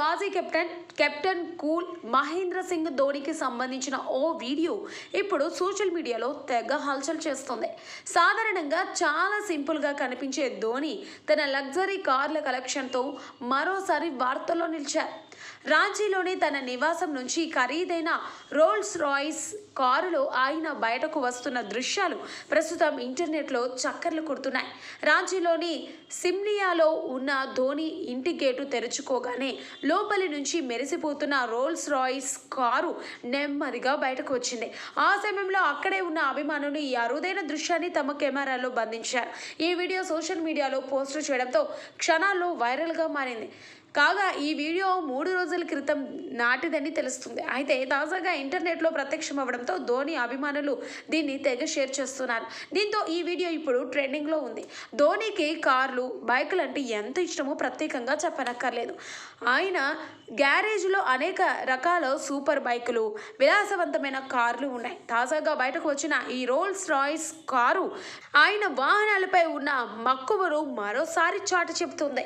మాజీ captain captain cool Mahendra Singh ధోనికి సంబంధించిన ఓ video ఇప్పుడు సోషల్ మీడియాలో తెగ హల్చల్ చేస్తుంది. సాధారణంగా చాలా సింపుల్గా కనిపించే ధోని తన లగ్జరీ కార్ల కలెక్షన్తో మరోసారి వార్తల్లో నిలిచారు. రాంచీలోని తన నివాసం నుంచి ఖరీదైన రోల్స్ రాయిస్ కారులో ఆయన బయటకు వస్తున్న దృశ్యాలు ప్రస్తుతం ఇంటర్నెట్లో చక్కర్లు కొడుతున్నాయి. రాంచీలోని సిమ్లియాలో ఉన్న ధోని ఇంటి గేటు తెరుచుకోగానే లోపలి నుంచి మెరిసిపోతున్న రోల్స్ రాయిస్ కారు నెమ్మదిగా బయటకు వచ్చింది. ఆ సమయంలో అక్కడే ఉన్న అభిమానులు ఈ అరుదైన దృశ్యాన్ని తమ కెమెరాలో బంధించారు. ఈ వీడియో సోషల్ మీడియాలో పోస్టు చేయడంతో క్షణాల్లో వైరల్గా మారింది. కాగా ఈ వీడియో మూడు రోజుల క్రితం నాటిదని తెలుస్తుంది. అయితే తాజాగా ఇంటర్నెట్లో ప్రత్యక్షం అవ్వడంతో ధోని అభిమానులు దీన్ని తెగ షేర్ చేస్తున్నారు. దీంతో ఈ వీడియో ఇప్పుడు ట్రెండింగ్లో ఉంది. ధోనికి కార్లు బైకులు అంటే ఎంత ఇష్టమో ప్రత్యేకంగా చెప్పనక్కర్లేదు. ఆయన గ్యారేజ్లో అనేక రకాల సూపర్ బైకులు విలాసవంతమైన కార్లు ఉన్నాయి. తాజాగా బయటకు వచ్చిన ఈ రోల్స్ రాయిస్ కారు ఆయన వాహనాలపై ఉన్న మక్కువను మరోసారి చాటు చెబుతుంది.